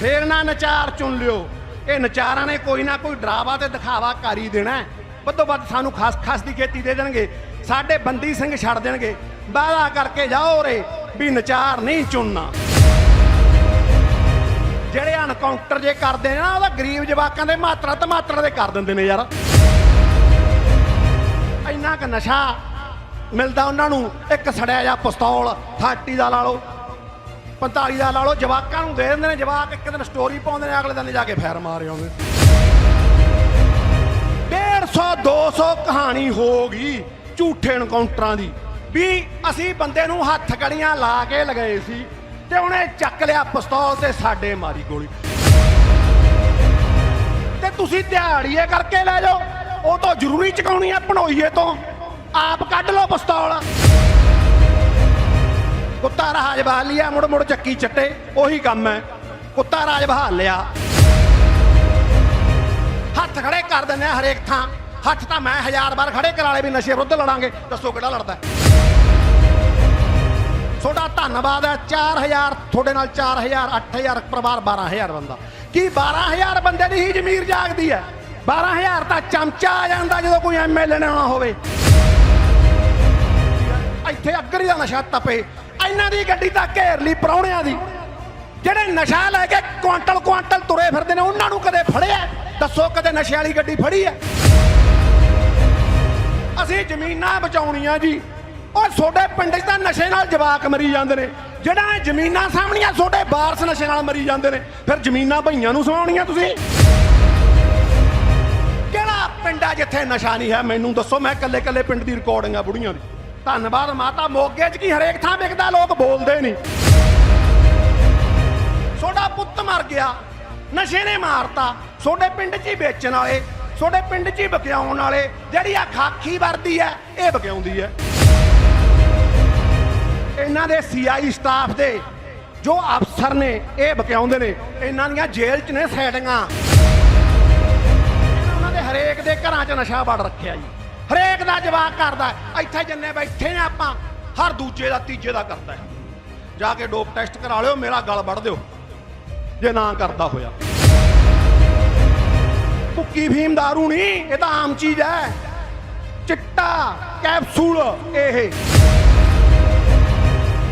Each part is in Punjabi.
ਫੇਰ ਨਾ ਨਚਾਰ ਚੁਣ ਲਿਓ। ਇਹ ਨਚਾਰਾਂ ਨੇ ਕੋਈ ਨਾ ਕੋਈ ਡਰਾਵਾ ਤੇ ਦਿਖਾਵਾ ਕਰ ਹੀ ਦੇਣਾ ਹੈ। ਵੱਧੋ ਵੱਧ ਸਾਨੂੰ ਖਾਸ ਖਾਸ ਦੀ ਖੇਤੀ ਦੇ ਦੇਣਗੇ। ਸਾਡੇ ਬੰਦੀ ਸਿੰਘ ਛੱਡ ਦੇਣਗੇ। ਵਾਅਦਾ ਕਰਕੇ ਜਾਓ ਰੇ ਵੀ ਨਚਾਰ ਨਹੀਂ ਚੁਣਨਾ। ਜਿਹੜੇ ਅਨਕਾਊਂਟਰ ਜੇ ਕਰਦੇ ਨੇ ਨਾ, ਉਹਦਾ ਗਰੀਬ ਜਵਾਕਾਂ ਦੇ ਮਾਤਰਾ ਤੇ ਮਾਤਰਾ ਦੇ ਕਰ ਦਿੰਦੇ ਨੇ ਯਾਰ। ਇੰਨਾ ਕ ਨਸ਼ਾ ਮਿਲਦਾ ਉਹਨਾਂ ਨੂੰ। ਇੱਕ ਸੜਿਆ ਜਾਂ ਪਿਸਤੌਲ 30 ਦਾ ਲਾ ਲਓ। 45 ਦਾ ਲਾ ਲਓ, ਜਵਾਕਾਂ ਨੂੰ ਦੇ ਦਿੰਦੇ ਨੇ, ਜਵਾਕ ਇੱਕ ਦਿਨ ਸਟੋਰੀ ਪਾਉਂਦੇ ਨੇ, ਅਗਲੇ ਦਿਨ ਜਾ ਕੇ ਫੈਰ ਮਾਰ ਆਉਂਦੇ। 150 200 ਕਹਾਣੀ ਹੋ ਗਈ ਝੂਠੇ ਐਨਕਾਊਂਟਰਾਂ ਦੀ। ਵੀ ਅਸੀਂ ਬੰਦੇ ਨੂੰ ਹੱਥ ਗੜੀਆਂ ਲਾ ਕੇ ਲਗਾਏ ਸੀ ਤੇ ਉਹਨੇ ਚੱਕ ਲਿਆ ਪਿਸਤੌਲ ਤੇ ਸਾਡੇ ਮਾਰੀ ਗੋਲੀ। ਤੇ ਤੁਸੀਂ ਦਿਹਾੜੀਏ ਕਰਕੇ ਲੈ ਜਾਓ, ਉਹ ਤੋਂ ਜ਼ਰੂਰੀ ਚਕਾਉਣੀ ਹੈ ਪਣੋਈਏ ਤੋਂ। ਆਪ ਕੱਢ ਲਓ ਪਿਸਤੌਲ। ਕੁੱਤਾ ਰਾਜ ਬਹਾਲ ਲਿਆ, ਮੁੜ ਮੁੜ ਚੱਕੀ ਚੱਟੇ, ਉਹੀ ਕੰਮ ਹੈ। ਕੁੱਤਾ ਰਾਜ ਬਹਾਲ ਲਿਆ। ਹੱਥ ਖੜੇ ਕਰ ਦਿੰਦੇ ਆ ਹਰੇਕ ਥਾਂ। ਹੱਥ ਤਾਂ ਮੈਂ ਹਜ਼ਾਰ ਵਾਰ ਖੜੇ ਕਰਾ ਲਏ ਵੀ ਨਸ਼ੇ ਵਿਰੁੱਧ ਲੜਾਂਗੇ, ਦੱਸੋ ਕਿਹੜਾ ਲੜਦਾ ਤੁਹਾਡਾ ਧੰਨਵਾਦ ਹੈ 4000 ਤੁਹਾਡੇ ਨਾਲ 4000 8000 ਪਰਿਵਾਰ 12000 ਬੰਦਾ। ਕੀ 12000 ਬੰਦੇ ਦੀ ਹੀ ਜ਼ਮੀਰ ਜਾਗਦੀ ਹੈ? 12000 ਤਾਂ ਚਮਚਾ ਆ ਜਾਂਦਾ ਜਦੋਂ ਕੋਈ ਐਮਐਲਏ ਨੇ ਆਉਣਾ ਹੋਵੇ। ਇੱਥੇ ਅੱਗਰੀ ਦਾ ਨਸ਼ਾ ਤਪੇ। ਇਹਨਾਂ ਦੀ ਗੱਡੀ ਤਾਂ ਘੇਰ ਲਈ ਪਰੌਣਿਆਂ ਦੀ। ਜਿਹੜੇ ਨਸ਼ਾ ਲੈ ਕੇ ਕੁਆਂਟਲ ਕੁਆਂਟਲ ਤੁਰੇ ਫਿਰਦੇ ਨੇ, ਉਹਨਾਂ ਨੂੰ ਕਦੇ ਫੜਿਆ ਦੱਸੋ ਕਦੇ ਨਸ਼ੇ ਵਾਲੀ ਗੱਡੀ ਫੜੀ ਹੈ? ਅਸੀਂ ਜ਼ਮੀਨਾਂ ਬਚਾਉਣੀਆਂ ਜੀ। ਉਹ ਤੁਹਾਡੇ ਪਿੰਡ 'ਚ ਤਾਂ ਨਸ਼ੇ ਨਾਲ ਜਵਾਕ ਮਰੀ ਜਾਂਦੇ ਨੇ। ਜਿਹੜਾ ਇਹ ਜ਼ਮੀਨਾਂ ਸਾਹਮਣੀਆਂ, ਤੁਹਾਡੇ ਬਾਰਸ ਨਸ਼ੇ ਨਾਲ ਮਰੀ ਜਾਂਦੇ ਨੇ। ਫਿਰ ਜ਼ਮੀਨਾਂ ਭਈਆਂ ਨੂੰ ਸਵਾਉਣੀਆਂ ਤੁਸੀਂ? ਕਿਹੜਾ ਪਿੰਡ ਆ ਜਿੱਥੇ ਨਸ਼ਾ ਨਹੀਂ ਹੈ? ਮੈਨੂੰ ਦੱਸੋ, ਮੈਂ ਕੱਲੇ ਕੱਲੇ ਪਿੰਡ ਦੀ ਰਿਕਾਰਡਿੰਗ ਆ ਬੁੜੀਆਂ ਦੀ। ਧੰਨਵਾਦ ਮਾਤਾ, ਮੋਗੇ 'ਚ ਕੀ ਹਰੇਕ ਥਾਂ ਵਿਕਦਾ, ਲੋਕ ਬੋਲਦੇ ਨਹੀਂ। ਤੁਹਾਡਾ ਪੁੱਤ ਮਰ ਗਿਆ, ਨਸ਼ੇ ਨੇ ਮਾਰਤਾ ਤੁਹਾਡੇ ਪਿੰਡ 'ਚ ਹੀ ਵੇਚਣ ਵਾਲੇ ਤੁਹਾਡੇ ਪਿੰਡ 'ਚ ਹੀ ਬਕਿਆਉਣ ਵਾਲੇ, ਜਿਹੜੀ ਆ ਖਾਕੀ ਵਰਦੀ ਹੈ, ਇਹ ਬਕਿਆਉਂਦੀ ਹੈ। ਇਹਨਾਂ ਦੇ ਸੀਆਈ ਸਟਾਫ ਦੇ ਜੋ ਅਫਸਰ ਨੇ, ਇਹ ਬਕਿਆਉਂਦੇ ਨੇ। ਇਹਨਾਂ ਦੀਆਂ ਜੇਲ੍ਹ 'ਚ ਨੇ ਸੈਟਿੰਗਾਂ। ਉਹਨਾਂ ਦੇ ਹਰੇਕ ਦੇ ਘਰਾਂ 'ਚ ਨਸ਼ਾ ਵੜ ਰੱਖਿਆ ਜੀ। ਦਾ ਜਵਾਬ ਕਰਦਾ ਇੱਥੇ ਜੰਨੇ ਬੈਠੇ ਨੇ ਆਪਾਂ, ਹਰ ਦੂਜੇ ਦਾ ਤੀਜੇ ਦਾ ਕਰਦਾ ਜਾ ਕੇ ਡੋਪ ਟੈਸਟ ਕਰਾ ਲਿਓ, ਮੇਰਾ ਗਲ ਵੱਢ ਦਿਓ। ਜੇ ਨਾ ਕਰਦਾ ਹੋਇਆ। ਭੁੱਕੀ ਫੀਮ दारू ਨਹੀਂ ਇਹ ਤਾਂ ਆਮ ਚੀਜ਼ ਹੈ। ਚਿੱਟਾ, ਕੈਪਸੂਲ, ਇਹ।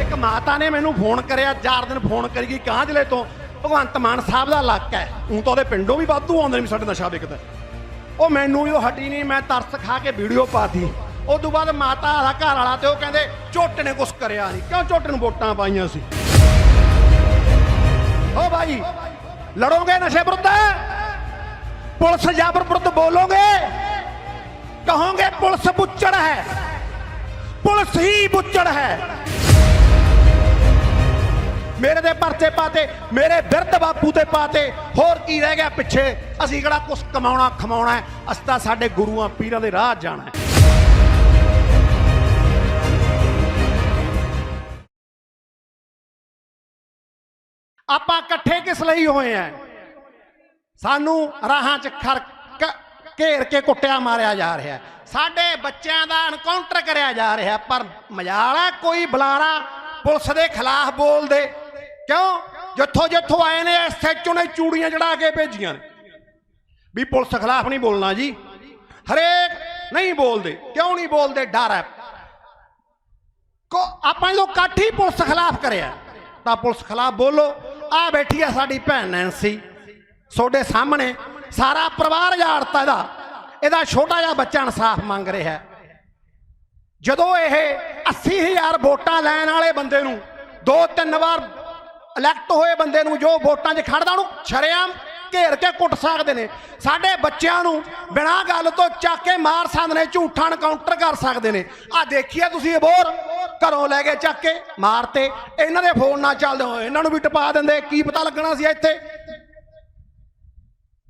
ਇੱਕ ਮਾਤਾ ਨੇ ਮੈਨੂੰ ਫੋਨ ਕਰਿਆ, ਚਾਰ ਦਿਨ ਫੋਨ ਕਰੀ ਗਈ ਕਾਂ ਜ਼ਿਲ੍ਹੇ ਤੋਂ। ਭਗਵੰਤ ਮਾਨ ਸਾਹਿਬ ਦਾ ਇਲਾਕਾ ਹੈ। ਉਹ ਤਾਂ ਉਹਦੇ ਪਿੰਡੋਂ ਵੀ ਵਾਧੂ ਆਉਂਦੇ ਨੇ ਵੀ ਸਾਡੇ ਨਸ਼ਾ ਵਿਕਦਾ ਉਹ ਮੈਨੂੰ ਵੀ ਉਹ ਹਟੀ ਨਹੀਂ, ਮੈਂ ਤਰਸ ਖਾ ਕੇ ਵੀਡੀਓ ਪਾਤੀ। ਉਸ ਤੋਂ ਬਾਅਦ ਮਾਤਾ ਦਾ ਘਰ ਵਾਲਾ ਤੇ ਉਹ ਕਹਿੰਦੇ, ਝੋਟੇ ਨੇ ਕੁਛ ਕਰਿਆ ਨਹੀਂ। ਕਿਉਂ ਝੋਟੇ ਨੂੰ ਵੋਟਾਂ ਪਾਈਆਂ ਸੀ? ਓ ਭਾਈ ਲੜੋਗੇ ਨਸ਼ੇ ਵਿਰੁੱਧ? ਪੁਲਿਸ ਜਾਬਰ ਵਿਰੁੱਧ ਬੋਲੋਗੇ? ਕਹੋਗੇ ਪੁਲਿਸ ਬੁੱਚੜ ਹੈ। ਪੁਲਿਸ ਹੀ ਬੁੱਚੜ ਹੈ। ਮੇਰੇ ਦੇ ਪਰਚੇ ਪਾਤੇ, ਮੇਰੇ ਬਿਰਧ ਬਾਪੂ ਤੇ ਪਾਤੇ। ਹੋਰ ਕੀ ਰਹਿ ਗਿਆ ਪਿੱਛੇ? ਅਸੀਂ ਕਿਹੜਾ ਕੁਛ ਕਮਾਉਣਾ, ਖਮਾਉਣਾ ਹੈ? ਅਸੀਂ ਤਾਂ ਸਾਡੇ ਗੁਰੂਆਂ ਪੀਰਾਂ ਦੇ ਰਾਹ ਜਾਣਾ ਆਪਾਂ ਇਕੱਠੇ ਕਿਸ ਲਈ ਹੋਏ ਆ? ਸਾਨੂੰ ਰਾਹਾਂ 'ਚ ਖਰ ਘੇਰ ਕੇ ਕੁੱਟਿਆ ਮਾਰਿਆ ਜਾ ਰਿਹਾ ਸਾਡੇ ਬੱਚਿਆਂ ਦਾ ਐਨਕਾਊਂਟਰ ਕਰਿਆ ਜਾ ਰਿਹਾ ਪਰ ਮਜ਼ਾਲਾ ਕੋਈ ਬੁਲਾਰਾ ਪੁਲਿਸ ਦੇ ਖਿਲਾਫ ਬੋਲਦੇ। ਕਿਉਂ? ਜਿੱਥੋਂ ਜਿੱਥੋਂ ਆਏ ਨੇ ਐਸਐਚਓ ਨੇ ਚੂੜੀਆਂ ਚੜਾ ਕੇ ਭੇਜੀਆਂ ਨੇ। ਵੀ ਪੁਲਿਸ ਖਿਲਾਫ ਨਹੀਂ ਬੋਲਣਾ ਜੀ। ਹਰੇਕ ਨਹੀਂ ਬੋਲਦੇ। ਕਿਉਂ ਨਹੀਂ ਬੋਲਦੇ? ਡਰ ਹੈ। ਕੋ ਆਪਾਂ ਜਦੋਂ ਇਕੱਠ ਹੀ ਪੁਲਿਸ ਖਿਲਾਫ ਕਰਿਆ, ਤਾਂ ਪੁਲਿਸ ਖਿਲਾਫ ਬੋਲੋ, ਆ ਬੈਠੀ ਆ ਸਾਡੀ ਭੈਣ ਨੈਂਸੀ ਤੁਹਾਡੇ ਸਾਹਮਣੇ ਸਾਰਾ ਪਰਿਵਾਰ ਜਾੜਤਾ ਇਹਦਾ। ਇਹਦਾ ਛੋਟਾ ਜਿਹਾ ਬੱਚਾ ਇਨਸਾਫ ਮੰਗ ਰਿਹਾ ਹੈ। ਜਦੋਂ ਇਹ 80000 ਵੋਟਾਂ ਲੈਣ ਵਾਲੇ ਬੰਦੇ ਨੂੰ ਦੋ ਤਿੰਨ ਵਾਰ ਇਲੈਕਟ ਹੋਏ ਬੰਦੇ ਨੂੰ ਜੋ ਵੋਟਾਂ 'ਚ ਖੜਦਾ ਉਹਨੂੰ ਛਰੇਆਮ ਘੇਰ ਕੇ ਕੁੱਟ ਸਕਦੇ ਨੇ। ਸਾਡੇ ਬੱਚਿਆਂ ਨੂੰ ਬਿਨਾਂ ਗੱਲ ਤੋਂ ਚੱਕ ਕੇ ਮਾਰ ਸਕਦੇ ਨੇ, ਝੂਠਾ ਐਨਕਾਊਂਟਰ ਕਰ ਸਕਦੇ ਨੇ। ਆ ਦੇਖੀਏ ਤੁਸੀਂ ਇਹ ਅਬੋਰ ਘਰੋਂ ਲੈ ਕੇ ਚੱਕ ਕੇ ਮਾਰਤੇ। ਇਹਨਾਂ ਦੇ ਫੋਨ ਨਾਲ ਚੱਲਦੇ ਹੋਏ। ਇਹਨਾਂ ਨੂੰ ਵੀ ਟਪਾ ਦਿੰਦੇ। ਕੀ ਪਤਾ ਲੱਗਣਾ ਸੀ ਇੱਥੇ?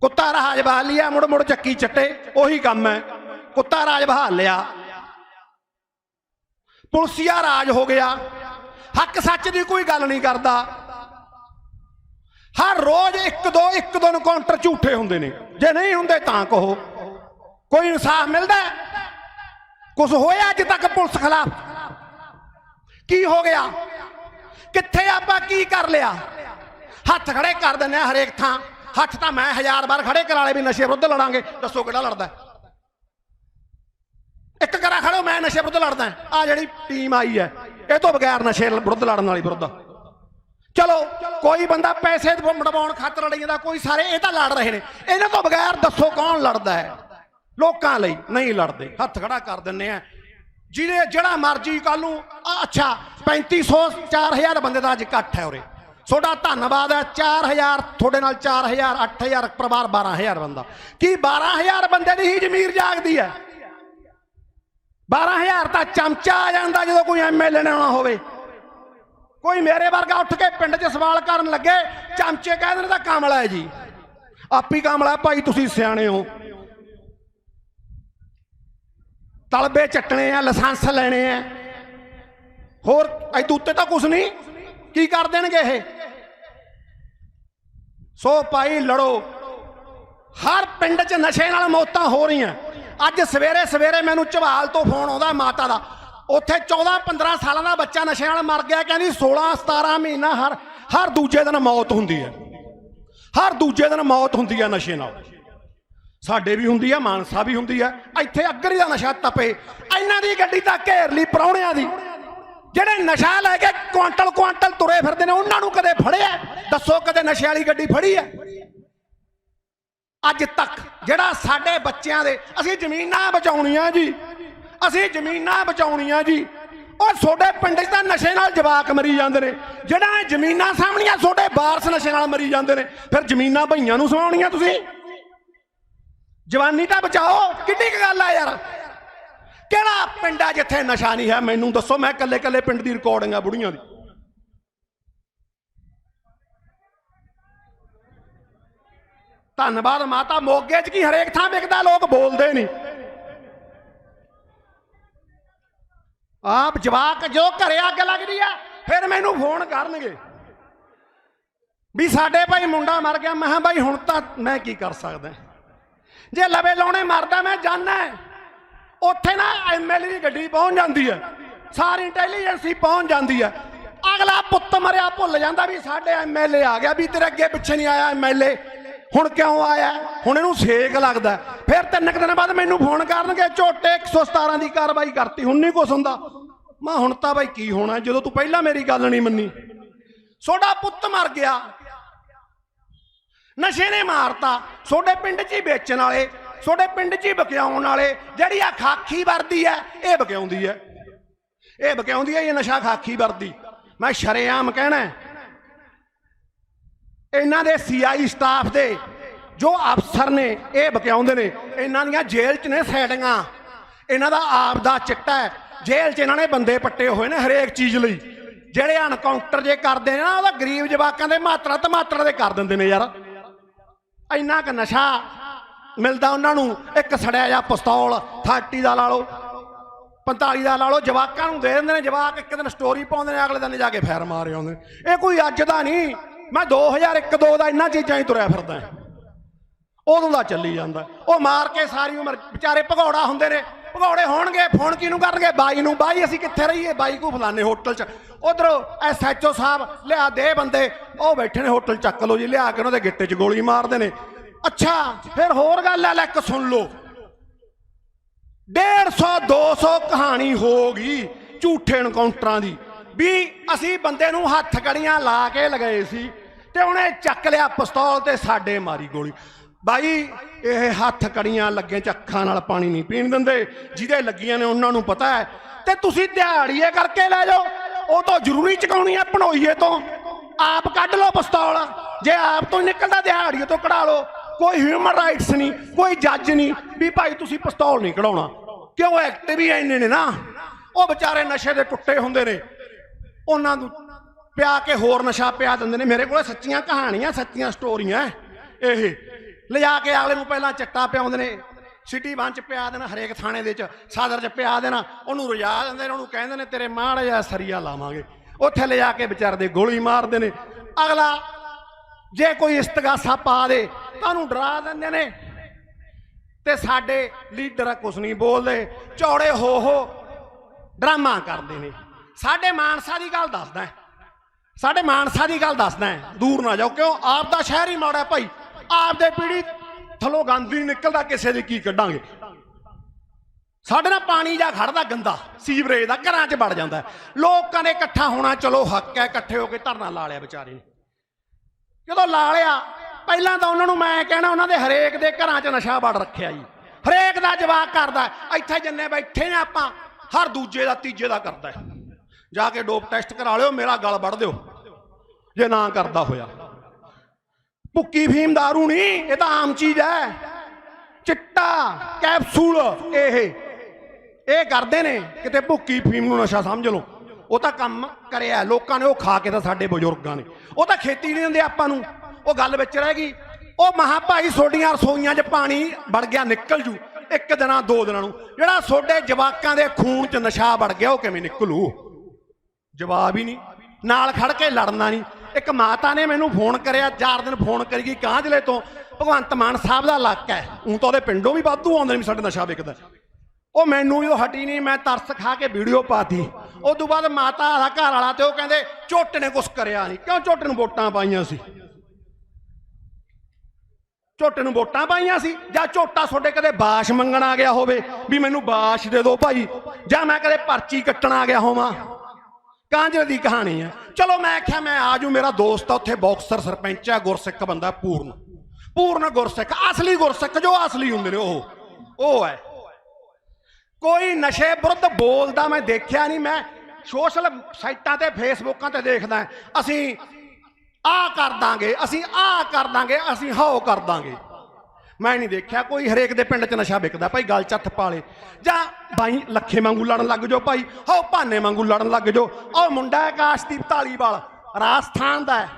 ਕੁੱਤਾ ਰਾਜ ਬਹਾਲ ਲਿਆ, ਮੁੜ ਮੁੜ ਚੱਕੀ ਚੱਟੇ। ਉਹੀ ਕੰਮ ਹੈ। ਕੁੱਤਾ ਰਾਜ ਬਹਾਲ ਲਿਆ। ਪੁਲਸੀਆ ਰਾਜ ਹੋ ਗਿਆ। ਹੱਕ ਸੱਚ ਦੀ ਕੋਈ ਗੱਲ ਨਹੀਂ ਕਰਦਾ। ਹਰ ਰੋਜ਼ ਇੱਕ ਦੋ ਇੱਕ ਦੋ ਕਾਊਂਟਰ ਝੂਠੇ ਹੁੰਦੇ ਨੇ। ਜੇ ਨਹੀਂ ਹੁੰਦੇ ਤਾਂ ਕਹੋ। ਕੋਈ ਇਨਸਾਫ ਮਿਲਦਾ ਕੁਝ ਹੋਇਆ ਅੱਜ ਤੱਕ ਪੁਲਿਸ ਖਿਲਾਫ? ਕੀ ਹੋ ਗਿਆ? ਕਿੱਥੇ ਆਪਾਂ ਕੀ ਕਰ ਲਿਆ? ਹੱਥ ਖੜੇ ਕਰ ਦਿੰਦੇ ਆ ਹਰੇਕ ਥਾਂ। ਹੱਥ ਤਾਂ ਮੈਂ ਹਜ਼ਾਰ ਵਾਰ ਖੜੇ ਕਰਾ ਲਏ ਵੀ ਨਸ਼ੇ ਵਿਰੁੱਧ ਲੜਾਂਗੇ। ਦੱਸੋ ਕਿਹੜਾ ਲੜਦਾ ਇੱਕ ਕਰਾ ਖੜੋ ਮੈਂ ਨਸ਼ੇ ਵਿਰੁੱਧ ਲੜਦਾ ਆ ਜਿਹੜੀ ਟੀਮ ਆਈ ਹੈ, ਇਹ ਤੋਂ ਬਗੈਰ ਨਸ਼ੇ ਵਿਰੁੱਧ ਲੜਨ ਵਾਲੀ ਵਿਰੁੱਧ ਚਲੋ ਕੋਈ ਬੰਦਾ ਪੈਸੇ ਮੜਵਾਉਣ ਖਾਤਰ ਲੜੀ ਜਾਂਦਾ ਕੋਈ ਸਾਰੇ ਇਹ ਤਾਂ ਲੜ ਰਹੇ ਨੇ। ਇਹਨਾਂ ਤੋਂ ਬਗੈਰ ਦੱਸੋ ਕੌਣ ਲੜਦਾ ਹੈ? ਲੋਕਾਂ ਲਈ ਨਹੀਂ ਲੜਦੇ। ਹੱਥ ਖੜਾ ਕਰ ਦਿੰਨੇ ਆ। ਜਿਹਦੇ ਜਿਹੜਾ ਮਰਜ਼ੀ ਕੱਲ ਨੂੰ ਆ, ਅੱਛਾ 3500 4000 ਬੰਦੇ ਦਾ ਅੱਜ ਇਕੱਠ ਹੈ ਉਰੇ। ਤੁਹਾਡਾ ਧੰਨਵਾਦ ਹੈ। 4000 ਤੁਹਾਡੇ ਨਾਲ 4000 8000 ਪਰਿਵਾਰ 12000 ਬੰਦਾ। ਕੀ 12000 ਬੰਦੇ ਦੀ ਹੀ ਜ਼ਮੀਰ ਜਾਗਦੀ ਹੈ? 12000 ਤਾਂ ਚਮਚਾ ਆ ਜਾਂਦਾ ਜਦੋਂ ਕੋਈ ਐਮਐਲਏ ਨੇ ਆਉਣਾ ਹੋਵੇ। ਕੋਈ ਮੇਰੇ ਵਰਗਾ ਉੱਠ ਕੇ ਪਿੰਡ 'ਚ ਸਵਾਲ ਕਰਨ ਲੱਗੇ, ਚਮਚੇ ਕਹਿ ਦੇਣ ਦਾ ਕਮਲਾ ਹੈ ਜੀ। ਆਪੀ ਕਮਲਾ ਭਾਈ ਤੁਸੀਂ ਸਿਆਣੇ ਹੋ। ਤਲਬੇ ਚੱਟਣੇ ਆ, ਲਾਇਸੈਂਸ ਲੈਣੇ ਆ। ਹੋਰ ਐਦੂ ਉੱਤੇ ਤਾਂ ਕੁਝ ਨਹੀਂ। ਕੀ ਕਰ ਦੇਣਗੇ ਇਹ? ਸੋ ਭਾਈ ਲੜੋ। ਹਰ ਪਿੰਡ 'ਚ ਨਸ਼ੇ ਨਾਲ ਮੌਤਾਂ ਹੋ ਰਹੀਆਂ। ਅੱਜ ਸਵੇਰੇ ਸਵੇਰੇ ਮੈਨੂੰ ਝਵਾਲ ਤੋਂ ਫੋਨ ਆਉਂਦਾ ਮਾਤਾ ਦਾ। ਉੱਥੇ 14 15 ਸਾਲਾਂ ਦਾ ਬੱਚਾ ਨਸ਼ੇ ਨਾਲ ਮਰ ਗਿਆ, ਕਹਿੰਦੀ 16 17 ਮਹੀਨਾ ਹਰ ਹਰ ਦੂਜੇ ਦਿਨ ਮੌਤ ਹੁੰਦੀ ਹੈ। ਹਰ ਦੂਜੇ ਦਿਨ ਮੌਤ ਹੁੰਦੀ ਹੈ ਨਸ਼ੇ ਨਾਲ। ਸਾਡੇ ਵੀ ਹੁੰਦੀ ਆ ਮਾਨਸਾ ਵੀ ਹੁੰਦੀ ਆ ਇੱਥੇ ਅੱਗਰੀ ਦਾ ਨਸ਼ਾ ਤਪੇ। ਇਹਨਾਂ ਦੀ ਗੱਡੀ ਤਾਂ ਘੇਰ ਲਈ ਪਰੌਣਿਆਂ ਦੀ। ਜਿਹੜੇ ਨਸ਼ਾ ਲੈ ਕੇ ਕੁਆਂਟਲ ਕੁਆਂਟਲ ਤੁਰੇ ਫਿਰਦੇ ਨੇ, ਉਹਨਾਂ ਨੂੰ ਕਦੇ ਫੜਿਆ? ਦੱਸੋ ਕਦੇ ਨਸ਼ੇ ਵਾਲੀ ਗੱਡੀ ਫੜੀ ਹੈ? ਅੱਜ ਤੱਕ ਜਿਹੜਾ ਸਾਡੇ ਬੱਚਿਆਂ ਦੇ, ਅਸੀਂ ਜ਼ਮੀਨਾਂ ਬਚਾਉਣੀਆਂ ਜੀ। ਅਸੀਂ ਜ਼ਮੀਨਾਂ ਬਚਾਉਣੀਆਂ ਜੀ। ਉਹ ਤੁਹਾਡੇ ਪਿੰਡ 'ਚ ਤਾਂ ਨਸ਼ੇ ਨਾਲ ਜਵਾਕ ਮਰੀ ਜਾਂਦੇ ਨੇ। ਜਿਹੜਾ ਇਹ ਜ਼ਮੀਨਾਂ ਸਾਹਮਣੀਆਂ ਤੁਹਾਡੇ ਬਾਰਸ ਨਸ਼ੇ ਨਾਲ ਮਰੀ ਜਾਂਦੇ ਨੇ। ਫਿਰ ਜ਼ਮੀਨਾਂ ਭਈਆਂ ਨੂੰ ਸਵਾਉਣੀਆਂ ਤੁਸੀਂ? ਜਵਾਨੀ ਤਾਂ ਬਚਾਓ, ਕਿੱਡੀ ਕੁ ਗੱਲ ਆ ਯਾਰ। ਕਿਹੜਾ ਪਿੰਡ ਆ ਜਿੱਥੇ ਨਸ਼ਾ ਨਹੀਂ ਹੈ? ਮੈਨੂੰ ਦੱਸੋ, ਮੈਂ ਕੱਲੇ ਕੱਲੇ ਪਿੰਡ ਦੀ ਰਿਕਾਰਡਿੰਗ ਆ ਬੁੜੀਆਂ ਦੀ। ਧੰਨਵਾਦ ਮਾਤਾ, ਮੋਗੇ 'ਚ ਕੀ ਹਰੇਕ ਥਾਂ ਵਿਕਦਾ, ਲੋਕ ਬੋਲਦੇ ਨਹੀਂ। ਆਪ ਜਵਾਕ ਜੋ ਘਰੇ ਅੱਗ ਲੱਗਦੀ ਆ, ਫਿਰ ਮੈਨੂੰ ਫੋਨ ਕਰਨਗੇ। ਵੀ ਸਾਡੇ ਭਾਈ ਮੁੰਡਾ ਮਰ ਗਿਆ, ਮੈਂ ਕਿਹਾ ਭਾਈ ਹੁਣ ਤਾਂ ਮੈਂ ਕੀ ਕਰ ਸਕਦਾ? ਜੇ ਲਵੇ ਲਾਉਣੇ ਮਰਦਾ, ਮੈਂ ਜਾਣਾ ਉੱਥੇ ਨਾ ਐਮਐਲਏ ਦੀ ਗੱਡੀ ਪਹੁੰਚ ਜਾਂਦੀ ਹੈ। ਸਾਰੀ ਇੰਟੈਲੀਜੈਂਸੀ ਪਹੁੰਚ ਜਾਂਦੀ ਹੈ। ਅਗਲਾ ਪੁੱਤ ਮਰਿਆ, ਭੁੱਲ ਜਾਂਦਾ ਵੀ ਸਾਡੇ ਐਮਐਲਏ ਆ ਗਿਆ, ਵੀ ਤੇਰੇ ਅੱਗੇ ਪਿੱਛੇ ਨਹੀਂ ਆਇਆ ਐਮਐਲਏ ਹੁਣ ਕਿਉਂ ਆਇਆ? ਹੁਣ ਇਹਨੂੰ ਸੇਕ ਲੱਗਦਾ ਫਿਰ ਤਿੰਨ ਕੁ ਦਿਨ ਬਾਅਦ ਮੈਨੂੰ ਫੋਨ ਕਰਨਗੇ ਝੋਟੇ 117 ਦੀ ਕਾਰਵਾਈ ਕਰਤੀ। ਹੁਣ ਨਹੀਂ ਕੁਛ ਹੁੰਦਾ। ਮੈਂ ਹੁਣ ਤਾਂ ਬਾਈ ਕੀ ਹੋਣਾ? ਜਦੋਂ ਤੂੰ ਪਹਿਲਾਂ ਮੇਰੀ ਗੱਲ ਨਹੀਂ ਮੰਨੀ। ਸੋਡਾ ਪੁੱਤ ਮਰ ਗਿਆ। ਨਸ਼ੇ ਨੇ ਮਾਰਤਾ। ਤੁਹਾਡੇ ਪਿੰਡ 'ਚ ਹੀ ਵੇਚਣ ਵਾਲੇ ਤੁਹਾਡੇ ਪਿੰਡ 'ਚ ਹੀ ਬਕਿਆਉਣ ਵਾਲੇ, ਜਿਹੜੀ ਆ ਖਾਖੀ ਵਰਦੀ ਹੈ, ਇਹ ਬਕਿਆਉਂਦੀ ਹੈ। ਇਹ ਬਕਿਆਉਂਦੀ ਹੈ, ਇਹ ਨਸ਼ਾ ਖਾਖੀ ਵਰਦੀ। ਮੈਂ ਸ਼ਰੇਆਮ ਕਹਿਣਾ ਇਹਨਾਂ ਦੇ ਸੀਆਈ ਸਟਾਫ ਦੇ ਜੋ ਅਫਸਰ ਨੇ, ਇਹ ਬਕਿਆਉਂਦੇ ਨੇ, ਇਹਨਾਂ ਦੀਆਂ ਜੇਲ੍ਹ 'ਚ ਨੇ ਸੈਟਿੰਗਾਂ ਇਹਨਾਂ ਦਾ ਆਪ ਦਾ ਚਿੱਟਾ ਹੈ। ਜੇਲ੍ਹ 'ਚ ਇਹਨਾਂ ਨੇ ਬੰਦੇ ਪੱਟੇ ਹੋਏ ਨੇ ਹਰੇਕ ਚੀਜ਼ ਲਈ। ਜਿਹੜੇ ਅਨਕਾਊਂਟਰ ਜੇ ਕਰਦੇ ਨੇ ਨਾ ਉਹਦਾ ਗਰੀਬ ਜਵਾਕਾਂ ਦੇ ਮਾਤਰਾ ਟਮਾਟਰ ਦੇ ਕਰ ਦਿੰਦੇ ਨੇ ਯਾਰ। ਇੰਨਾ ਕ ਨਸ਼ਾ ਮਿਲਦਾ ਉਹਨਾਂ ਨੂੰ। ਇੱਕ ਸੜਿਆ ਜਾਂ ਪਿਸਤੌਲ 30 ਦਾ ਲਾ ਲਓ 45 ਦਾ ਲਾ ਲਓ, ਜਵਾਕਾਂ ਨੂੰ ਦੇ ਦਿੰਦੇ ਨੇ। ਜਵਾਕ ਇੱਕ ਦਿਨ ਸਟੋਰੀ ਪਾਉਂਦੇ ਨੇ, ਅਗਲੇ ਦਿਨ ਜਾ ਕੇ ਫੈਰ ਮਾਰ ਆਉਂਦੇ ਨੇ। ਇਹ ਕੋਈ ਅੱਜ ਦਾ ਨਹੀਂ। ਮੈਂ 2001 2 ਦਾ ਇੰਨਾ ਚੀਜ਼ਾਂ ਹੀ ਤੁਰਿਆ ਫਿਰਦਾ ਉਦੋਂ ਦਾ ਚੱਲੀ ਜਾਂਦਾ। ਉਹ ਮਾਰ ਕੇ ਸਾਰੀ ਉਮਰ ਵਿਚਾਰੇ ਭਗੌੜਾ ਹੁੰਦੇ ਨੇ। ਭਗੌੜੇ ਹੋਣਗੇ, ਫੋਨ ਕਿਹਨੂੰ ਕਰਨਗੇ? ਬਾਈ ਨੂੰ। ਬਾਈ, ਅਸੀਂ ਕਿੱਥੇ ਰਹੀਏ? ਬਾਈ ਕੋ ਫਲਾਣੇ ਹੋਟਲ 'ਚ। ਉਧਰੋਂ ਐਸਐਚਓ ਸਾਹਿਬ ਲਿਆ ਦੇ ਬੰਦੇ। ਉਹ ਬੈਠੇ ਨੇ ਹੋਟਲ ਚੱਕ ਲਓ ਜੀ, ਲਿਆ ਕੇ ਉਹਨਾਂ ਦੇ ਗਿੱਟੇ 'ਚ ਗੋਲੀ ਮਾਰਦੇ ਨੇ। ਅੱਛਾ, ਫਿਰ ਹੋਰ ਗੱਲ ਆ, ਲੈ ਇੱਕ ਸੁਣ ਲਓ। 150 200 ਕਹਾਣੀ ਹੋ ਗਈ ਝੂਠੇ ਐਨਕਾਊਂਟਰਾਂ ਦੀ। ਵੀ ਅਸੀਂ ਬੰਦੇ ਨੂੰ ਹੱਥ ਕੜੀਆਂ ਲਾ ਕੇ ਲਗਾਏ ਸੀ ਤੇ ਉਹਨੇ ਚੱਕ ਲਿਆ ਪਿਸਤੌਲ ਤੇ ਸਾਡੇ ਮਾਰੀ ਗੋਲੀ। ਬਾਈ, ਇਹ ਹੱਥ ਕੜੀਆਂ ਲੱਗੇ ਚ ਅੱਖਾਂ ਨਾਲ ਪਾਣੀ ਨਹੀਂ ਪੀਣ ਦਿੰਦੇ, ਜਿਹਦੇ ਲੱਗੀਆਂ ਨੇ ਉਹਨਾਂ ਨੂੰ ਪਤਾ ਹੈ। ਤੇ ਤੁਸੀਂ ਦਿਹਾੜੀਏ ਕਰਕੇ ਲੈ ਜਾਓ, ਉਹ ਤਾਂ ਜ਼ਰੂਰੀ ਚਕਾਉਣੀ ਹੈ ਪਣੋਈਏ ਤੋਂ। ਆਪ ਕੱਢ ਲਓ ਪਿਸਤੌਲ, ਜੇ ਆਪ ਤੋਂ ਨਿਕਲਦਾ ਦਿਹਾੜੀਏ ਤੋਂ ਕਢਾ ਲਓ। ਕੋਈ ਹਿਊਮਨ ਰਾਈਟਸ ਨਹੀਂ, ਕੋਈ ਜੱਜ ਨਹੀਂ, ਵੀ ਭਾਈ ਤੁਸੀਂ ਪਿਸਤੌਲ ਨਹੀਂ ਕਢਾਉਣਾ। ਕਿਉਂ ਐਕਟਿਵ ਹੀ ਇੰਨੇ ਨੇ ਨਾ? ਉਹ ਵਿਚਾਰੇ ਨਸ਼ੇ ਦੇ ਟੁੱਟੇ ਹੁੰਦੇ ਨੇ। ਉਹਨਾਂ ਨੂੰ ਪਿਆ ਕੇ ਹੋਰ ਨਸ਼ਾ ਪਿਆ ਦਿੰਦੇ ਨੇ। ਮੇਰੇ ਕੋਲ ਸੱਚੀਆਂ ਕਹਾਣੀਆਂ, ਸੱਚੀਆਂ ਸਟੋਰੀਆਂ ਇਹ ਲਿਜਾ ਕੇ ਅਗਲੇ ਨੂੰ ਪਹਿਲਾਂ ਚੱਟਾ ਪਿਆਉਂਦੇ ਨੇ, ਸਿਟੀ ਵਨ ਚ ਪਿਆ ਦੇਣਾ, ਹਰੇਕ ਥਾਣੇ ਦੇ ਚ, ਸਾਦਰ ਚ ਪਿਆ ਦੇਣਾ, ਉਹਨੂੰ ਰਜਾ ਦਿੰਦੇ ਨੇ, ਉਹਨੂੰ ਕਹਿੰਦੇ ਨੇ, ਤੇਰੇ ਮਾੜਾ ਜਿਹਾ ਸਰੀਆ ਲਾਵਾਂਗੇ। ਉੱਥੇ ਲਿਜਾ ਕੇ ਵਿਚਾਰੇ ਦੇ ਗੋਲੀ ਮਾਰਦੇ ਨੇ। ਅਗਲਾ ਜੇ ਕੋਈ ਇਸਤਗਾਸਾ ਪਾ ਦੇ, ਤਾਂ ਉਹਨੂੰ ਡਰਾ ਦਿੰਦੇ ਨੇ। ਤੇ ਸਾਡੇ ਲੀਡਰ ਕੁਛ ਨਹੀਂ ਬੋਲਦੇ। ਚੌੜੇ ਹੋ ਹੋ ਡਰਾਮਾ ਕਰਦੇ ਨੇ। ਸਾਡੇ ਮਾਨਸਾ ਦੀ ਗੱਲ ਦੱਸਦਾ ਸਾਡੇ ਮਾਨਸਾ ਦੀ ਗੱਲ ਦੱਸਦਾ ਦੂਰ ਨਾ ਜਾਓ, ਕਿਉਂ? ਆਪ ਦਾ ਸ਼ਹਿਰ ਹੀ ਮਾੜਾ ਭਾਈ। ਆਪ ਦੇ ਪੀੜੀ ਥਲੋਂ ਗੰਦ ਨਹੀਂ ਨਿਕਲਦਾ, ਕਿਸੇ ਦੀ ਕੀ ਕੱਢਾਂਗੇ? ਸਾਡੇ ਨਾਲ ਪਾਣੀ ਜਾਂ ਖੜਦਾ ਗੰਦਾ, ਸੀਵਰੇਜ ਦਾ ਘਰਾਂ 'ਚ ਵੜ ਜਾਂਦਾ ਲੋਕਾਂ ਨੇ ਇਕੱਠਾ ਹੋਣਾ, ਚਲੋ ਹੱਕ ਹੈ, ਇਕੱਠੇ ਹੋ ਕੇ ਧਰਨਾ ਲਾ ਲਿਆ ਵਿਚਾਰੇ ਨੇ। ਜਦੋਂ ਲਾ ਲਿਆ, ਪਹਿਲਾਂ ਤਾਂ ਉਹਨਾਂ ਨੂੰ ਮੈਂ ਕਹਿਣਾ, ਉਹਨਾਂ ਦੇ ਹਰੇਕ ਦੇ ਘਰਾਂ 'ਚ ਨਸ਼ਾ ਵੜ ਰੱਖਿਆ ਜੀ। ਹਰੇਕ ਦਾ ਜਵਾਬ ਕਰਦਾ ਇੱਥੇ ਜਿੰਨੇ ਬੈਠੇ ਨੇ ਆਪਾਂ, ਹਰ ਦੂਜੇ ਦਾ, ਤੀਜੇ ਦਾ ਕਰਦਾ ਜਾ ਕੇ ਡੋਪ ਟੈਸਟ ਕਰਾ ਲਿਓ, ਮੇਰਾ ਗਲ ਵੱਢ ਦਿਓ। ਜੇ ਨਾ ਕਰਦਾ ਹੋਇਆ। ਭੁੱਕੀ ਫੀਮ दारू ਨਹੀਂ ਇਹ ਤਾਂ ਆਮ ਚੀਜ਼ ਹੈ। ਚਿੱਟਾ, ਕੈਪਸੂਲ, ਇਹ। ਇਹ ਕਰਦੇ ਨੇ, ਕਿਤੇ ਭੁੱਕੀ ਫੀਮ ਨੂੰ ਨਸ਼ਾ ਸਮਝ ਲਓ। ਉਹ ਤਾਂ ਕੰਮ ਕਰਿਆ, ਲੋਕਾਂ ਨੇ, ਉਹ ਖਾ ਕੇ ਤਾਂ ਸਾਡੇ ਬਜ਼ੁਰਗਾਂ ਨੇ। ਉਹ ਤਾਂ ਖੇਤੀ ਨਹੀਂ ਦਿੰਦੇ ਆਪਾਂ ਨੂੰ। ਉਹ ਗੱਲ ਵਿੱਚ ਰਹਿ ਗਈ। ਉਹ ਮਹਾ ਭਾਈ ਸੋਡੀਆਂ ਰਸੋਈਆਂ 'ਚ ਪਾਣੀ ਵੜ ਗਿਆ, ਨਿਕਲ ਜੂ। ਇੱਕ ਦਿਨਾਂ, ਦੋ ਦਿਨਾਂ ਨੂੰ। ਜਿਹੜਾ ਸੋਡੇ ਜਵਾਕਾਂ ਦੇ ਖੂਨ 'ਚ ਨਸ਼ਾ ਵੜ ਗਿਆ, ਉਹ ਕਿਵੇਂ ਨਿਕਲੂ? ਜਵਾਬ ਹੀ ਨਹੀਂ। ਨਾਲ ਖੜ ਕੇ ਲੜਨਾ ਨਹੀਂ। ਇੱਕ ਮਾਤਾ ਨੇ ਮੈਨੂੰ ਫੋਨ ਕਰਿਆ, ਚਾਰ ਦਿਨ ਫੋਨ ਕਰੀ ਗਈ ਕਾਂਝਲੇ ਤੋਂ। ਭਗਵੰਤ ਮਾਨ ਸਾਹਿਬ ਦਾ ਇਲਾਕਾ ਹੈ। ਉਹ ਤਾਂ ਉਹਦੇ ਪਿੰਡੋਂ ਵੀ ਵਾਧੂ ਆਉਂਦੇ ਨੇ ਵੀ ਸਾਡੇ ਨਸ਼ਾ ਵਿਕਦਾ ਉਹ ਮੈਨੂੰ ਜਦੋਂ ਹਟੀ ਨਹੀਂ, ਮੈਂ ਤਰਸ ਖਾ ਕੇ ਵੀਡੀਓ ਪਾਤੀ। ਉਸ ਤੋਂ ਬਾਅਦ ਮਾਤਾ ਦਾ ਘਰ ਵਾਲਾ ਤੇ ਉਹ ਕਹਿੰਦੇ ਝੋਟ ਨੇ ਕੁਛ ਕਰਿਆ ਨਹੀਂ। ਕਿਉਂ ਝੋਟ ਨੂੰ ਵੋਟਾਂ ਪਾਈਆਂ ਸੀ? ਝੋਟੇ ਨੂੰ ਵੋਟਾਂ ਪਾਈਆਂ ਸੀ? ਜਾਂ ਝੋਟਾ ਤੁਹਾਡੇ ਕਦੇ ਬਾਸ਼ ਮੰਗਣ ਆ ਗਿਆ ਹੋਵੇ? ਵੀ ਮੈਨੂੰ ਬਾਸ਼ ਦੇ ਦਿਓ ਭਾਈ। ਜਾਂ ਮੈਂ ਕਦੇ ਪਰਚੀ ਕੱਟਣ ਆ ਗਿਆ ਹੋਵਾਂ? ਕਾਂਜਰ ਦੀ ਕਹਾਣੀ ਹੈ। ਚਲੋ ਮੈਂ ਆਖਿਆ, ਮੈਂ ਆਜੂ ਮੇਰਾ ਦੋਸਤ ਆ, ਉੱਥੇ ਬਾਕਸਰ ਸਰਪੰਚ ਆ, ਗੁਰਸਿੱਖ ਬੰਦਾ ਪੂਰਨ। ਪੂਰਨ ਗੁਰਸਿੱਖ, ਅਸਲੀ ਗੁਰਸਿੱਖ, ਜੋ ਅਸਲੀ ਹੁੰਦੇ ਨੇ, ਉਹ ਉਹ ਹੈ। ਕੋਈ ਨਸ਼ੇ ਵਿਰੁੱਧ ਬੋਲਦਾ ਮੈਂ ਦੇਖਿਆ ਨਹੀਂ, ਮੈਂ ਸੋਸ਼ਲ ਸਾਈਟਾਂ ਤੇ, ਫੇਸਬੁੱਕਾਂ ਤੇ ਦੇਖਦਾ ਅਸੀਂ ਆ ਕਰ ਦਾਂਗੇ, ਅਸੀਂ ਆ ਕਰ ਦਾਂਗੇ, ਅਸੀਂ ਹਾਓ ਕਰ ਦਾਂਗੇ। ਮੈਂ ਨਹੀਂ ਦੇਖਿਆ ਕੋਈ ਹਰੇਕ ਦੇ ਪਿੰਡ 'ਚ ਨਸ਼ਾ ਵਿਕਦਾ ਭਾਈ, ਗੱਲ ਚੱਥ ਪਾਲੇ ਜਾਂ ਬਾਈ ਲੱਖੇ ਵਾਂਗੂ ਲੜਨ ਲੱਗ ਜਾਓ ਭਾਈ, ਹੋ ਭਾਨੇ ਵਾਂਗੂ ਲੜਨ ਲੱਗ ਜਾਓ। ਉਹ ਮੁੰਡਾ ਹੈ ਕਾਸ਼ਦੀਪ ਢਾਲੀਵਾਲ ਰਾਜਸਥਾਨ ਦਾ ਹੈ।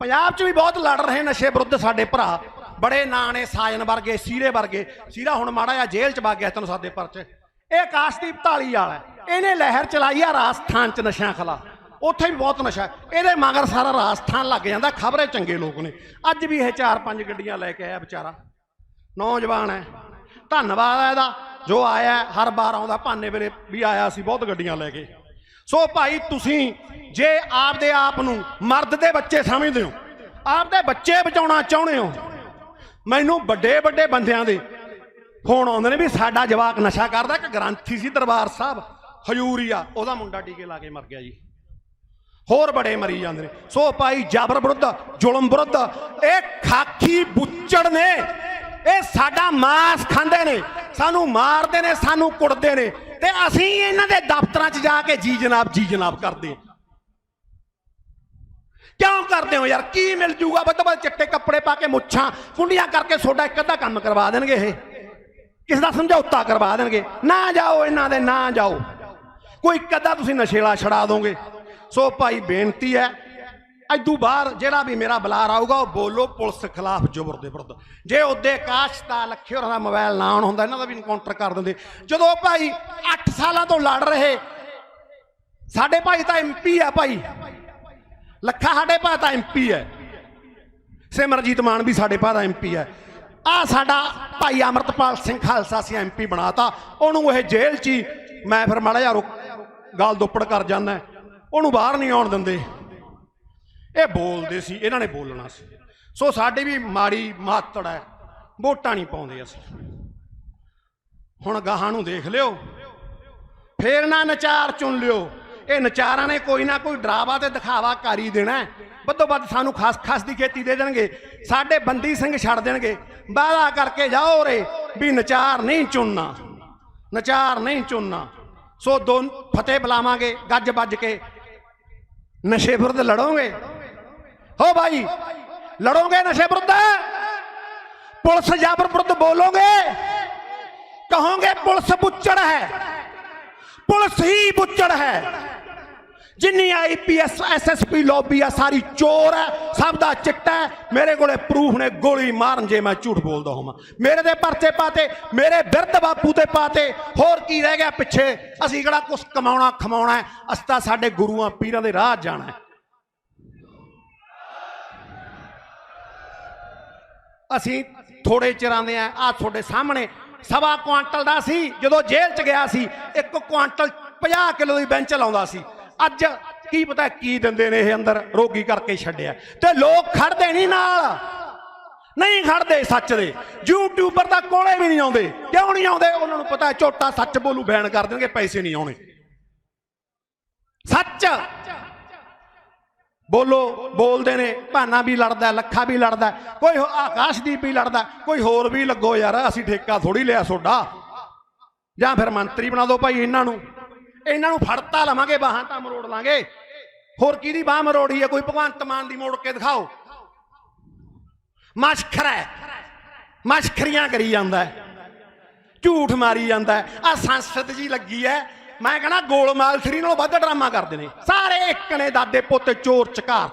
ਪੰਜਾਬ 'ਚ ਵੀ ਬਹੁਤ ਲੜ ਰਹੇ ਨਸ਼ੇ ਵਿਰੁੱਧ ਸਾਡੇ ਭਰਾ। ਬੜੇ ਨਾਂ ਨੇ ਸਾਜਨ ਵਰਗੇ, ਸੀਰੇ ਵਰਗੇ। ਸੀਰਾ ਹੁਣ ਮਾੜਾ ਜਿਹਾ ਜੇਲ੍ਹ 'ਚ ਵਗ ਗਿਆ ਤੈਨੂੰ ਸਾਡੇ ਪਰਚੇ ਇਹ ਕਾਸ਼ਦੀਪ ਢਾਲੀਵਾਲ ਹੈ। ਇਹਨੇ ਲਹਿਰ ਚਲਾਈ ਆ ਰਾਜਸਥਾਨ 'ਚ ਨਸ਼ਿਆਂ ਖਿਲਾਫ। ਉੱਥੇ ਵੀ ਬਹੁਤ ਨਸ਼ਾ ਇਹਦੇ ਮਗਰ ਸਾਰਾ ਰਾਜਸਥਾਨ ਲੱਗ ਜਾਂਦਾ। ਖਬਰੇ ਚੰਗੇ ਲੋਕ ਨੇ। ਅੱਜ ਵੀ ਇਹ ਚਾਰ ਪੰਜ ਗੱਡੀਆਂ ਲੈ ਕੇ ਆਇਆ ਵਿਚਾਰਾ। ਨੌਜਵਾਨ ਹੈ। ਧੰਨਵਾਦ ਹੈ ਇਹਦਾ। ਜੋ ਆਇਆ ਹਰ ਵਾਰ ਆਉਂਦਾ, ਭਾਨੇ ਵੇਲੇ ਵੀ ਆਇਆ ਸੀ, ਬਹੁਤ ਗੱਡੀਆਂ ਲੈ ਕੇ। ਸੋ ਭਾਈ, ਤੁਸੀਂ ਜੇ ਆਪਦੇ ਆਪ ਨੂੰ ਮਰਦ ਦੇ ਬੱਚੇ ਸਮਝਦੇ ਹੋ, ਆਪਦੇ ਬੱਚੇ ਬਚਾਉਣਾ ਚਾਹੁੰਦੇ ਹੋ, ਮੈਨੂੰ ਵੱਡੇ ਵੱਡੇ ਬੰਦਿਆਂ ਦੇ ਫੋਨ ਆਉਂਦੇ ਨੇ ਵੀ ਸਾਡਾ ਜਵਾਕ ਨਸ਼ਾ ਕਰਦਾ, ਇੱਕ ਗ੍ਰੰਥੀ ਸੀ ਦਰਬਾਰ ਸਾਹਿਬ, ਹਜੂਰੀਆ, ਉਹਦਾ ਮੁੰਡਾ ਟੀਕੇ ਲਾ ਕੇ ਮਰ ਗਿਆ ਜੀ। ਹੋਰ ਬੜੇ ਮਰੀ ਜਾਂਦੇ ਨੇ। ਸੋ ਭਾਈ, ਜਾਬਰ ਵਿਰੁੱਧ, ਜ਼ੁਲਮ ਵਿਰੁੱਧ, ਇਹ ਖਾਕੀ ਬੁੱਚੜ ਨੇ ਇਹ ਸਾਡਾ ਮਾਸ ਖਾਂਦੇ ਨੇ, ਸਾਨੂੰ ਮਾਰਦੇ ਨੇ, ਸਾਨੂੰ ਕੁੱਟਦੇ ਨੇ ਤੇ ਅਸੀਂ ਇਹਨਾਂ ਦੇ ਦਫ਼ਤਰਾਂ 'ਚ ਜਾ ਕੇ ਜੀ ਜਨਾਬ ਜੀ ਜਨਾਬ ਕਰਦੇ ਕਿਉਂ ਕਰਦੇ ਹੋ ਯਾਰ? ਕੀ ਮਿਲ ਜੂਗਾ? ਵੱਧ ਤੋਂ ਵੱਧ ਚਿੱਟੇ ਕੱਪੜੇ ਪਾ ਕੇ ਮੁੱਛਾਂ, ਕੁੰਡੀਆਂ ਕਰਕੇ ਤੁਹਾਡਾ ਇੱਕ ਅੱਧਾ ਕੰਮ ਕਰਵਾ ਦੇਣਗੇ ਇਹ। ਕਿਸ ਦਾ ਸਮਝੌਤਾ ਕਰਵਾ ਦੇਣਗੇ। ਨਾ ਜਾਓ ਇਹਨਾਂ ਦੇ, ਨਾ ਜਾਓ। ਕੋਈ ਕਦਾ ਤੁਸੀਂ ਨਸ਼ੇਲਾ ਛੜਾ ਦੋਗੇ। ਸੋ ਭਾਈ, ਬੇਨਤੀ ਹੈ ਐਦੂ ਬਾਹਰ ਜਿਹੜਾ ਵੀ ਮੇਰਾ ਬੁਲਾਰ ਆਊਗਾ, ਉਹ ਬੋਲੋ ਪੁਲਿਸ ਖਿਲਾਫ ਜ਼ੁਬਰ ਦੇ ਵਿਰੁੱਧ। ਜੇ ਉਹਦੇ ਕਾਸ਼ਤਾ ਲੱਖੇ ਹੋਰਾਂ ਦਾ ਮੋਬਾਈਲ ਨਾ ਆਉਣ ਹੁੰਦਾ, ਇਹਨਾਂ ਦਾ ਵੀ ਇਨਕਾਊਂਟਰ ਕਰ ਦਿੰਦੇ। ਜਦੋਂ ਭਾਈ 8 ਸਾਲਾਂ ਤੋਂ ਲੜ ਰਹੇ, ਸਾਡੇ ਭਾਈ ਤਾਂ ਐਮਪੀ ਆ ਭਾਈ। ਲੱਖਾ ਸਾਡੇ ਭਾਈ ਤਾਂ ਐਮਪੀ ਹੈ ਸਿਮਰਜੀਤ ਮਾਨ ਵੀ ਸਾਡੇ ਭਾਈ ਦਾ ਐਮਪੀ ਹੈ ਆ। ਸਾਡਾ ਭਾਈ ਅਮਰਤਪਾਲ ਸਿੰਘ ਖਾਲਸਾ ਸੀ ਐਮਪੀ ਬਣਾਤਾ। ਉਹਨੂੰ ਇਹ ਜੇਲ੍ਹ 'ਚ ਹੀ ਮੈਂ ਫਿਰ ਮਾੜਾ ਜਿਹਾ ਰੁਕ ਗਾਲ ਦੁੱਪੜ ਕਰ ਜਾਂਦਾ। ਉਹਨੂੰ ਬਾਹਰ ਨਹੀਂ ਆਉਣ ਦਿੰਦੇ। ਇਹ ਬੋਲਦੇ ਸੀ, ਇਹਨਾਂ ਨੇ ਬੋਲਣਾ ਸੀ। ਸੋ ਸਾਡੀ ਵੀ ਮਾੜੀ ਮਾਤੜ ਹੈ, ਵੋਟਾਂ ਨਹੀਂ ਪਾਉਂਦੇ ਅਸੀਂ। ਹੁਣ ਗਾਹਾਂ ਨੂੰ ਦੇਖ ਲਿਓ, ਫੇਰ ਨਾ ਨਚਾਰ ਚੁਣ ਲਿਓ। ਇਹ ਨਚਾਰਾਂ ਨੇ ਕੋਈ ਨਾ ਕੋਈ ਡਰਾਵਾ ਤੇ ਦਿਖਾਵਾ ਕਰ ਹੀ ਦੇਣਾ ਵੱਧੋ ਵੱਧ ਸਾਨੂੰ ਖਾਸ ਖਾਸ ਦੀ ਖੇਤੀ ਦੇ ਦੇਣਗੇ, ਸਾਡੇ ਬੰਦੀ ਸਿੰਘ ਛੱਡ ਦੇਣਗੇ। ਵਾਅਦਾ ਕਰਕੇ ਜਾਓ ਰੇ ਵੀ ਨਚਾਰ ਨਹੀਂ ਚੁਣਨਾ, ਨਚਾਰ ਨਹੀਂ ਚੁਣਨਾ। ਸੋ ਦੋ ਫਤਿਹ ਬੁਲਾਵਾਂਗੇ, ਗੱਜ ਵੱਜ ਕੇ। ਨਸ਼ੇ ਫੁਰਦ ਲੜੋਗੇ। ਹੋ ਭਾਈ, ਲੜੋਗੇ ਨਸ਼ੇ ਵਿਰੁੱਧ? ਪੁਲਿਸ ਜਾਬਰ ਵਿਰੁੱਧ ਬੋਲੋਗੇ? ਕਹੋਗੇ ਪੁਲਿਸ ਬੁੱਚੜ ਹੈ। ਪੁਲਿਸ ਹੀ ਬੁੱਚੜ ਹੈ। ਜਿੰਨੀ ਆਈਪੀਐਸ ਐਸਐਸਪੀ ਲੌਬੀ ਆ, ਸਾਰੀ ਚੋਰ ਹੈ, ਸਭ ਦਾ ਚਿੱਟਾ ਮੇਰੇ ਕੋਲੇ ਪ੍ਰੂਫ ਨੇ ਗੋਲੀ ਮਾਰਨ ਜੇ ਮੈਂ ਝੂਠ ਬੋਲਦਾ ਹੋਵਾਂ। ਮੇਰੇ ਦੇ ਪਰਚੇ ਪਾਤੇ, ਮੇਰੇ ਬਿਰਧ ਬਾਪੂ ਤੇ ਪਾਤੇ। ਹੋਰ ਕੀ ਰਹਿ ਗਿਆ ਪਿੱਛੇ? ਅਸੀਂ ਕਿਹੜਾ ਕੁਛ ਕਮਾਉਣਾ ਖਮਾਉਣਾ ਅਸਤਾ ਸਾਡੇ ਗੁਰੂਆਂ, ਪੀਰਾਂ ਦੇ ਰਾਹ ਜਾਣਾ ਅਸੀਂ ਥੋੜੇ ਚਿਰਾਂ ਦੇ ਆ ਆ ਤੁਹਾਡੇ ਸਾਹਮਣੇ ਸਵਾ ਕੁਆਂਟਲ ਦਾ ਸੀ, ਜਦੋਂ ਜੇਲ੍ਹ ਚ ਗਿਆ ਸੀ, ਇੱਕ ਕੁਆਂਟਲ 50 ਕਿਲੋ ਦੀ ਬੈਂਚ ਲਾਉਂਦਾ ਸੀ। ਅੱਜ ਕੀ ਪਤਾ ਕੀ ਦਿੰਦੇ ਨੇ ਇਹ ਅੰਦਰ, ਰੋਗੀ ਕਰਕੇ ਛੱਡਿਆ। ਤੇ ਲੋਕ ਖੜਦੇ ਨਹੀਂ ਨਾਲ। ਨਹੀਂ ਖੜਦੇ ਸੱਚ ਦੇ। ਯੂਟਿਊਬਰ ਦਾ ਕੋਲੇ ਵੀ ਨਹੀਂ ਆਉਂਦੇ। ਕਿਉਂ ਨਹੀਂ ਆਉਂਦੇ? ਉਹਨਾਂ ਨੂੰ ਪਤਾ ਝੋਟਾ ਸੱਚ ਬੋਲੂ, ਬੈਨ ਕਰ ਦੇਣਗੇ, ਪੈਸੇ ਨਹੀਂ ਆਉਣੇ। ਸੱਚ। ਬੋਲੋ, ਬੋਲਦੇ ਨੇ, ਭਾਨਾ ਵੀ ਲੜਦਾ, ਲੱਖਾ ਵੀ ਲੜਦਾ, ਕੋਈ ਹੋ- ਆਕਾਸ਼ਦੀਪ ਵੀ ਲੜਦਾ, ਕੋਈ ਹੋਰ ਵੀ ਲੱਗੋ ਯਾਰ, ਅਸੀਂ ਠੇਕਾ ਥੋੜੀ ਲਿਆ ਤੁਹਾਡਾ ਜਾਂ ਫਿਰ ਮੰਤਰੀ ਬਣਾ ਦਿਓ ਭਾਈ ਇਹਨਾਂ ਨੂੰ। ਇਹਨਾਂ ਨੂੰ ਫੜਤਾ ਲਵਾਂਗੇ, ਬਾਹਾਂ ਤਾਂ ਮਰੋੜ ਲਾਂਗੇ। ਹੋਰ ਕਿਹਦੀ ਬਾਹ ਮਰੋੜੀ ਹੈ? ਕੋਈ ਭਗਵੰਤ ਮਾਨ ਦੀ ਮੋੜ ਕੇ ਦਿਖਾਓ। ਮਸ਼ਖਰਾ ਮਸ਼ਖਰੀਆਂ ਕਰੀ ਜਾਂਦਾ ਝੂਠ ਮਾਰੀ ਜਾਂਦਾ ਆ ਸੰਸਦ ਜੀ ਲੱਗੀ ਹੈ। ਮੈਂ ਕਹਣਾ ਗੋਲਮਾਲ ਥਰੀ ਨਾਲੋਂ ਵੱਧ ਡਰਾਮਾ ਕਰਦੇ ਨੇ। ਸਾਰੇ ਇੱਕ ਨੇ ਦਾਦੇ ਪੋਤੇ ਚੋਰ ਚਕਾਰ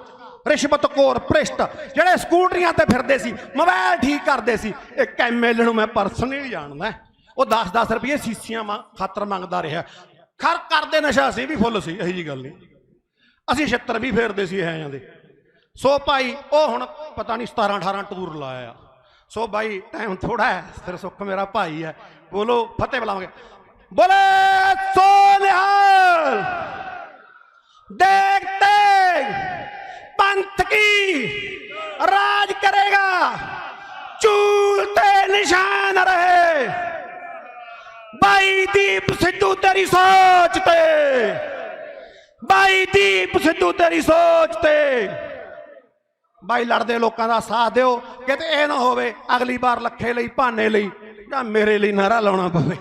ਰਿਸ਼ਵਤਖੋਰ ਭ੍ਰਿਸ਼ਟ, ਜਿਹੜੇ ਸਕੂਟਰੀਆਂ ਤੇ ਫਿਰਦੇ ਸੀ, ਮੋਬਾਈਲ ਠੀਕ ਕਰਦੇ ਸੀ। ਇੱਕ ਐਮਐਲਏ ਨੂੰ ਮੈਂ ਪਰਸਨਲੀ ਜਾਣਦਾ ਉਹ 10-10 ਰੁਪਏ ਸੀਸੀਆਂ ਮਾ- ਖਾਤਰ ਮੰਗਦਾ ਰਿਹਾ। ਖਰ ਕਰਦੇ ਨਸ਼ਾ ਸੀ ਵੀ ਫੁੱਲ ਸੀ, ਇਹੀ ਜੀ ਗੱਲ ਨਹੀਂ। ਅਸੀਂ 76 ਵੀ ਫੇਰਦੇ ਸੀ ਇਹ ਦੇ। ਸੋ ਭਾਈ, ਉਹ ਹੁਣ ਪਤਾ ਨਹੀਂ 17 18 ਟੂਰ ਲਾਇਆ। ਸੋ ਭਾਈ ਟਾਈਮ ਥੋੜਾ ਹੈ, ਸਿਰ ਸੁੱਖ ਮੇਰਾ ਭਾਈ ਹੈ। ਬੋਲੋ, ਫਤਿਹ ਬੁਲਾਵਾਂਗੇ। ਬੋਲੇ ਸੋ ਨਿਹਾਲ ਦੇਖ ਤੇਗ ਪੰਥ ਕੀ ਰਾਜ ਕਰੇਗਾ ਚੂਲ ਤੇ ਨਿਸ਼ਾਨ ਰਹੇ ਬਾਈ ਦੀਪ ਸਿੱਧੂ ਤੇਰੀ ਸੋਚ ਤੇ ਬਾਈ ਦੀਪ ਸਿੱਧੂ ਤੇਰੀ ਸੋਚ ਤੇ ਬਾਈ ਲੜਦੇ ਲੋਕਾਂ ਦਾ ਸਾਥ ਦਿਓ, ਕਿਤੇ ਇਹ ਨਾ ਹੋਵੇ ਅਗਲੀ ਵਾਰ ਲੱਖੇ ਲਈ, ਭਾਨੇ ਲਈ ਜਾਂ ਮੇਰੇ ਲਈ ਨਾਰਾ ਲਾਉਣਾ ਪਵੇ।